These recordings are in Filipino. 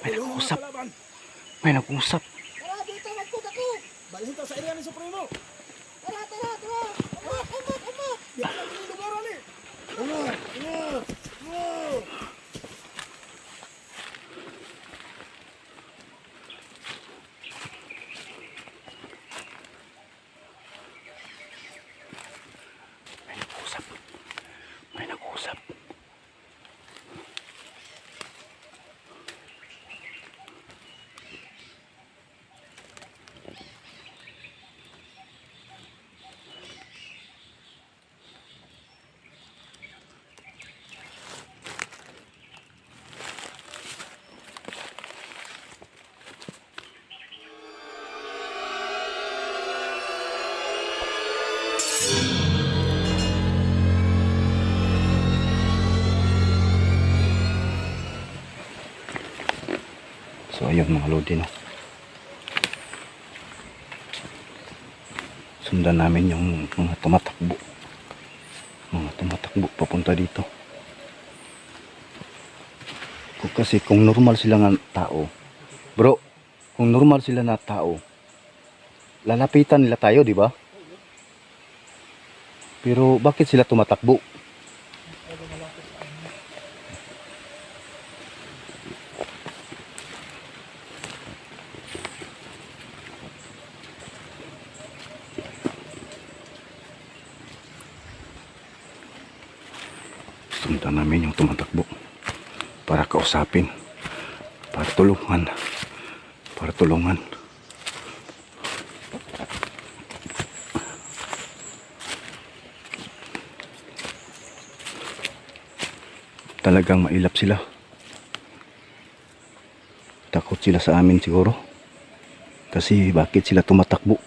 May nag-usap. May nag-usap. Tara, dito, magpud ako. Balhin sa area ni Supremo. Tara, tara, tara. Amak, amak, amak. Di ako naging lugaran eh. Amak, amak, amak. So ayun mga lodi no. Sundan namin yung mga tumatakbo. Mga tumatakbo papunta dito. Kung kasi kung normal sila nga tao. Bro, kung normal sila na tao, lalapitan nila tayo, di ba? Pero bakit sila tumatakbo? Sundan namin yung tumatakbo para kausapin, para tulungan, para tulungan. Talagang mailap sila. Takot sila sa amin siguro. Kasi bakit sila tumatakbo?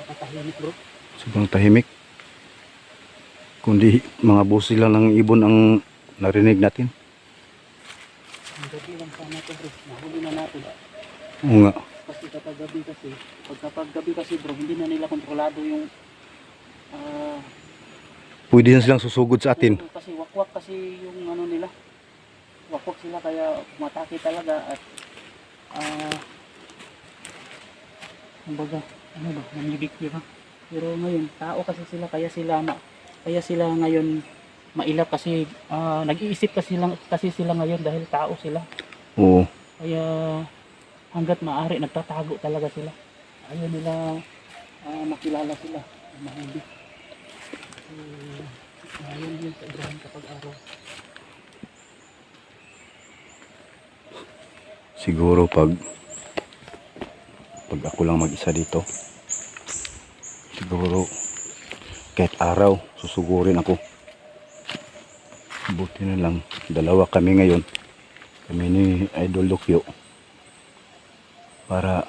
Nakatahimik bro. Sobrang tahimik. Kundi mga busi lang ng ibon ang narinig natin. Gabi lang sana to bro. Nahuli na natin. Oo nga. Kasi kapag gabi kasi, pag kapag gabi kasi bro, hindi na nila kontrolado yung ah Pwede na silang susugod sa atin. Kasi wakwak kasi yung ano nila. Wakwak sila kaya umatake talaga at ah kumbaga ano ba, namibig di ba? Pero ngayon, tao kasi sila kaya sila kaya sila ngayon mailap kasi ah, nag-iisip kasi lang kasi sila ngayon dahil tao sila. Oo. Kaya hanggat maaari nagtatago talaga sila. Ayaw nila ah, makilala sila. Mahindi. So, ayun yun sa Ibrahim kapag araw. Siguro pag pag ako lang mag-isa dito. Siguro kahit araw susugurin ako. Buti na lang dalawa kami ngayon. Kami ni Idol Lukyo. Para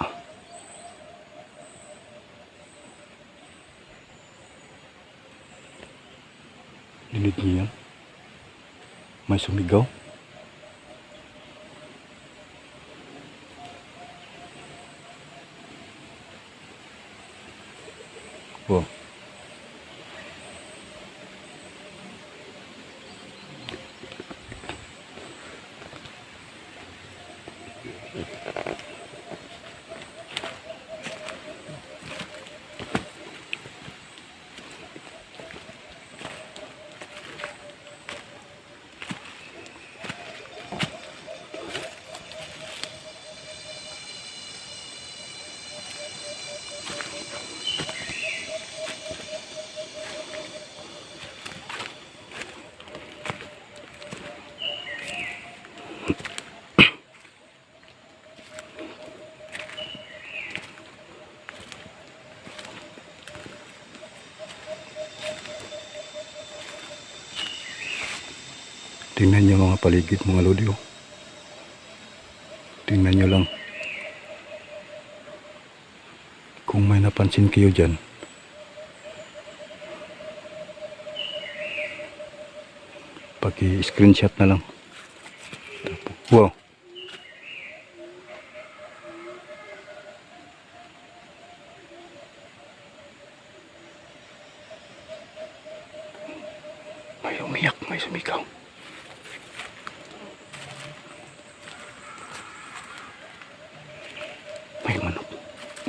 Dinig niyo yan? May sumigaw? Oh. Tingnan niyo mga paligid mga lodi oh. Tingnan niyo lang. Kung may napansin kayo dyan, Pag-screenshot na lang. Wow. May umiyak, may sumigaw. May manok.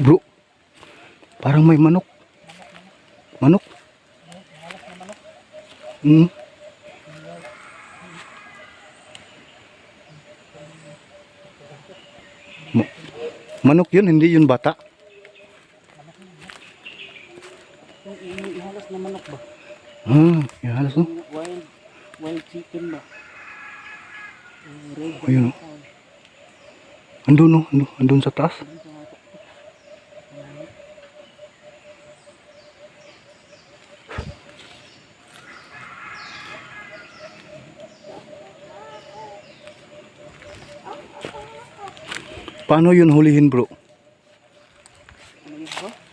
Bro, parang may manok. Manok? Hmm. Ma- manok yun, hindi yun bata. Ihalas na manok ba? Ah, ihalas no? Wild, wild chicken ba? Ayun, oh. Andun no, andun, andun sa taas. Paano yun hulihin bro? Ba?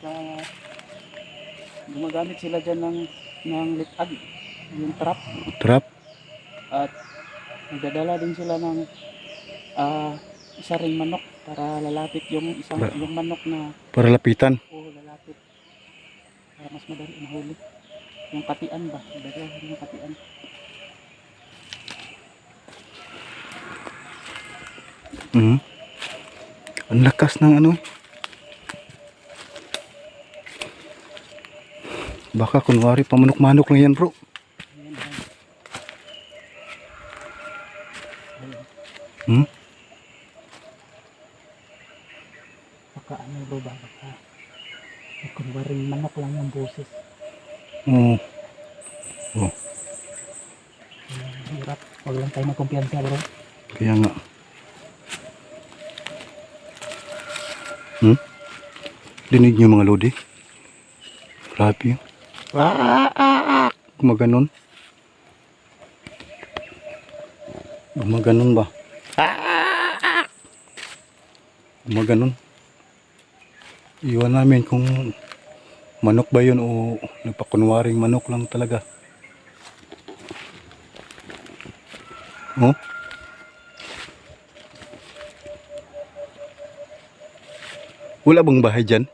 Sa, gumagamit sila dyan ng, ng litag. Yung trap. Trap? At nagdadala din sila ng ah isa ring manok para lalapit yung isang Ba- yung manok na Para lapitan? o lalapit para mas madali mahuli. Yung katian ba? Nagdadala rin yung katian. Mhm. Ang lakas ng ano eh. Baka kunwari pamanok-manok lang yan bro. Hmm? Baka ano ba ba? Baka kunwaring manok lang yung boses. Oo. Ang hirap. Huwag lang tayo magkumpiyansa bro. Kaya nga. Hmm? Dinig niyo mga lodi? Grabe yun. Gumaganon. Gumaganon ba? Gumaganon. Iwan namin kung manok ba yun o nagpakunwaring manok lang talaga. Oh? Wala bang bahay dyan?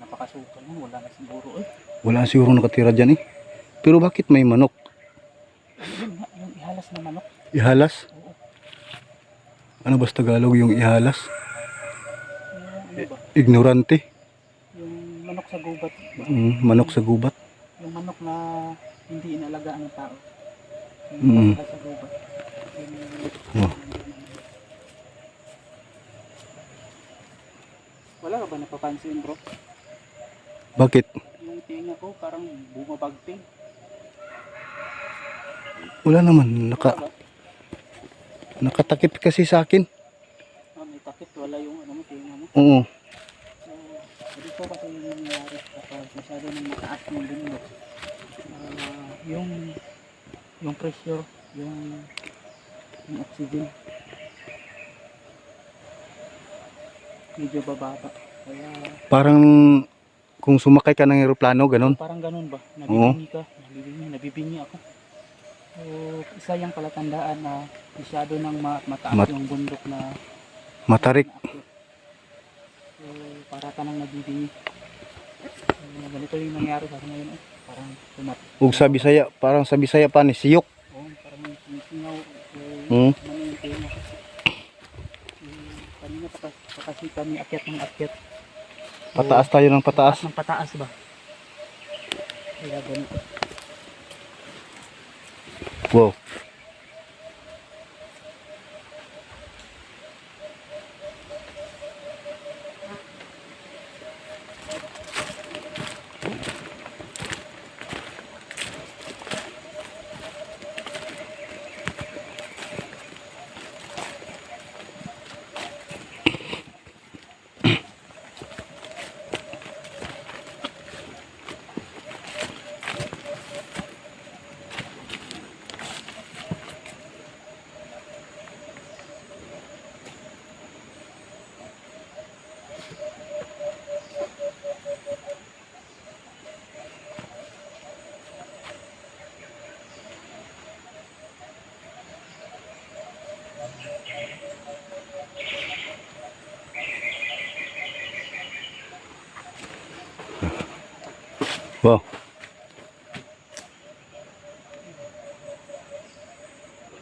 Napakasukan yan. Wala na siguro eh. Wala siguro nakatira dyan eh. Pero bakit may manok? Yun nga. Yung ihalas na manok. Ihalas? Oo. Ano ba sa Tagalog yung ihalas? Yung ano ba? Ignorante. Yung manok sa gubat. ba? Mm, manok sa gubat. Yung manok na hindi inalagaan ng tao. Yung Mm. manok sa gubat. Yung Oh. Wala ka ba napapansin bro? Bakit? Yung tinga ko parang bumabagting. Wala naman. Naka, Wala nakatakip kasi sa akin. Ah, may takip. Wala yung ano mo, tinga mo. Oo. So, dito kasi yung nangyayari kapag masyado nang mataas yung bundok. Ah, yung yung pressure, yung yung oxygen medyo bababa. Parang kung sumakay ka ng eroplano, ganun. parang ganun ba? Nabibingi ka, nabibingi, nabibingi ako. So, isa yung palatandaan na masyado nang ma- mataas Mat- yung bundok na Matarik. naakyat. So, para ka nang nabibingi. So, ganito yung nangyari sa ngayon. Eh. Parang tumat. Ug sa Bisaya, parang sa Bisaya pa ni siyok. Oo, parang sinisingaw. So, Hmm. kanina pa kasi kami akyat ng akyat. Pataas tayo ng Pataas pataas. ng pataas ba? Wow.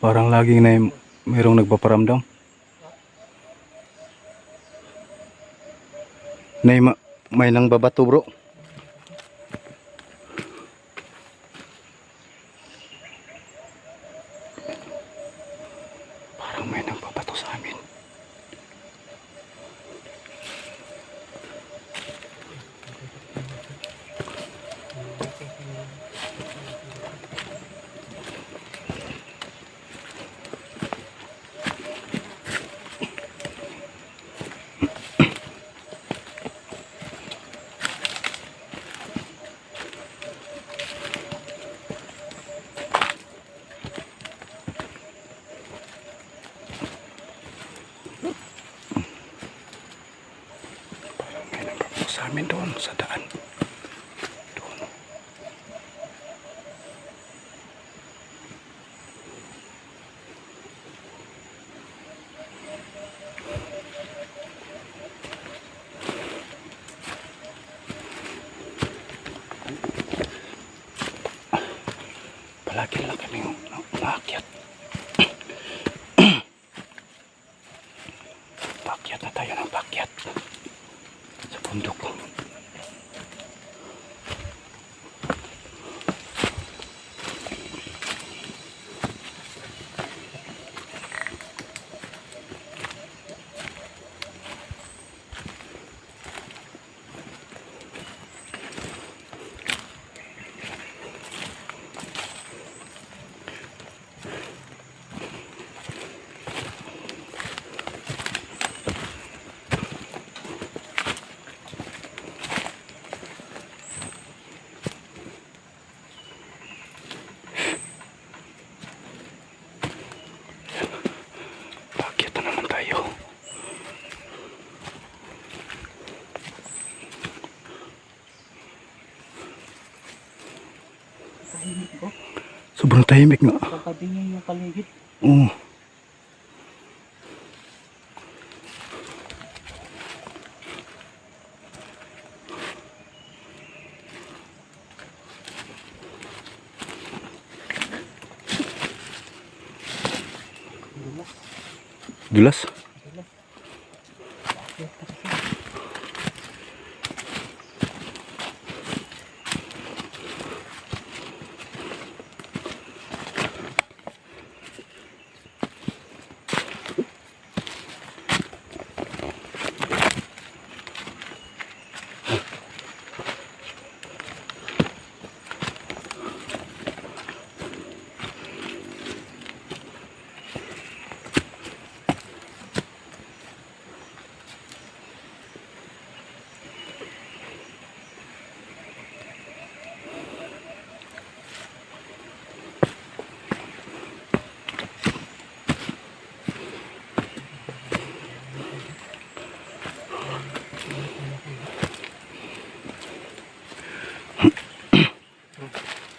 Parang laging na mayroong nagpaparamdam. Nay, ma- may nang babato bro. Sa amin doon sa daan. Doon. Palagi lang kami umakyat. Pakyat na tayo ng pakyat. Sa bundok. Pakyat na naman tayo. Tahimik ko. Sobrang tahimik nga. Pagkabingin yung paligid. Oo. Dulas. Bakit kasi?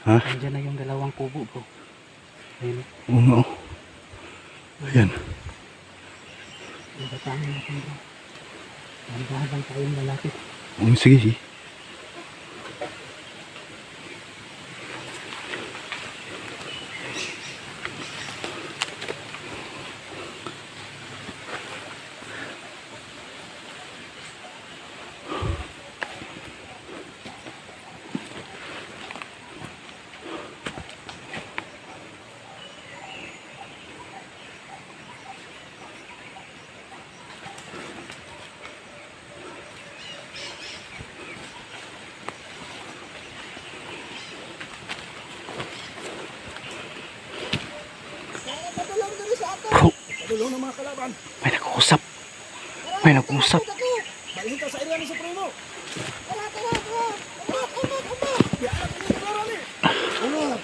Ha? Nandiyan na yung dalawang kubo bro. Ayun. Oo nga. Ayan. Ibatangin natin bro. Nandahan lang tayong lalaki. Oo, sige, sige. Bro, Padulong ng mga kalaban. may nag-uusap. May nag-uusap. Ni Supremo. Tara, tara, tara. Umak, umak. Biarap ini negara ni. Umak,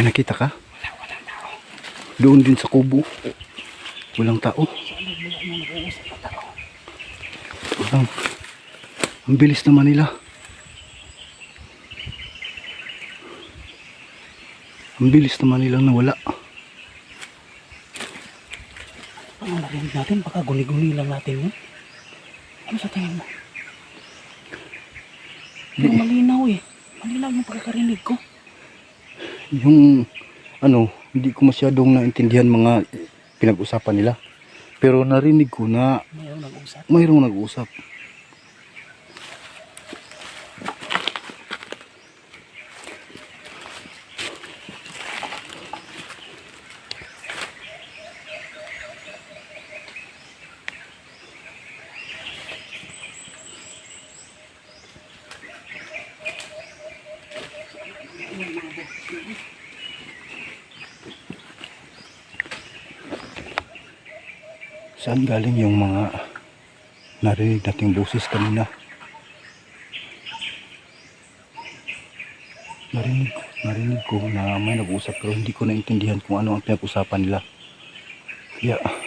May nakita ka? Doon din sa kubo. Walang tao. Parang, ang bilis naman nila. Ang bilis naman nilang nawala. Ang narinig natin, baka guni-guni lang natin yun. Ano sa tingin mo? Yung malinaw eh. Malinaw yung pagkakarinig ko. Yung ano, hindi ko masyadong naintindihan mga pinag-usapan nila. Pero narinig ko na Mayroong nag-usap. mayroong nag-usap. Saan galing yung mga narinig nating boses kanina? Narinig, narinig ko na may nag-usap pero hindi ko naintindihan kung ano ang pinag-usapan nila. Kaya, bro.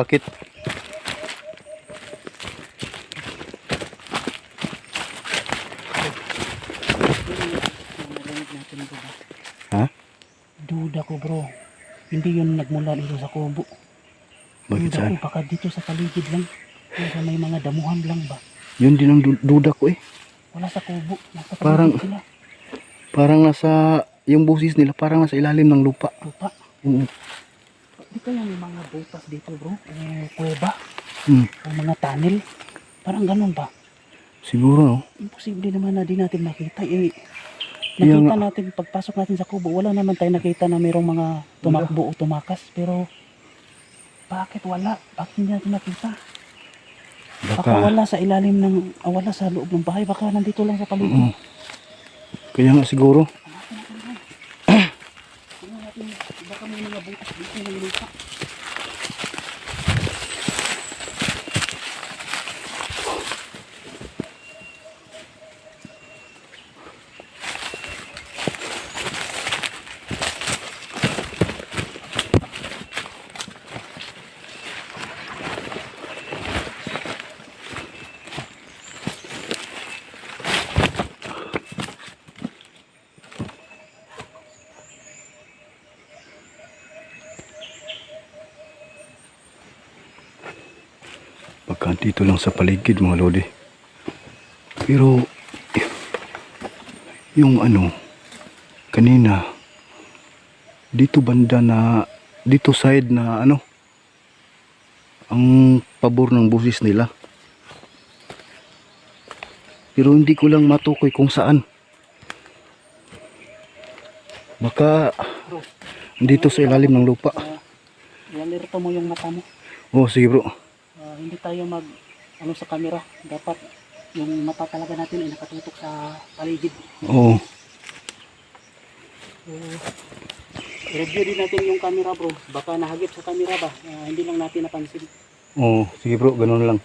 Bakit? Ha? Duda ko bro. Hindi yun nagmula dito sa kubo. Bakit Duda saan? ko baka dito sa paligid lang. Kung sa may mga damuhan lang ba? Yun din ang du- duda ko eh. Wala sa kubo. Nasa Parang- sila. Parang nasa, yung boses nila parang nasa ilalim ng lupa. Lupa. Oo. Di kaya may mga butas dito bro? O kuweba? Hmm. O mga tunnel? Parang ganun ba? Siguro no? Imposible naman na di natin makita. Eh, nakita nga. natin pagpasok natin sa kubo, wala naman tayo nakita na mayroong mga tumakbo o tumakas. Pero bakit wala? Bakit hindi natin nakita? Baka, Baka, wala sa ilalim ng, ah, wala sa loob ng bahay. Baka nandito lang sa paligid. Oo. kaya nga siguro. Hanapin natin yan. Tingnan natin, baka may mga butas dito ng lupa. Dito lang sa paligid mga lodi. Pero yung ano kanina dito banda na dito side na ano ang pabor ng busis nila. Pero hindi ko lang matukoy kung saan. Baka dito sa ilalim ng lupa. Uh, Ialirto mo yung mata mo. Oh, sige bro. Hindi tayo mag ano sa camera. Dapat yung mata talaga natin ay nakatutok sa paligid. Oh, So, review din natin yung camera bro. Baka nahagip sa camera ba? Ah, hindi lang natin napansin. oh, sige bro, ganun lang.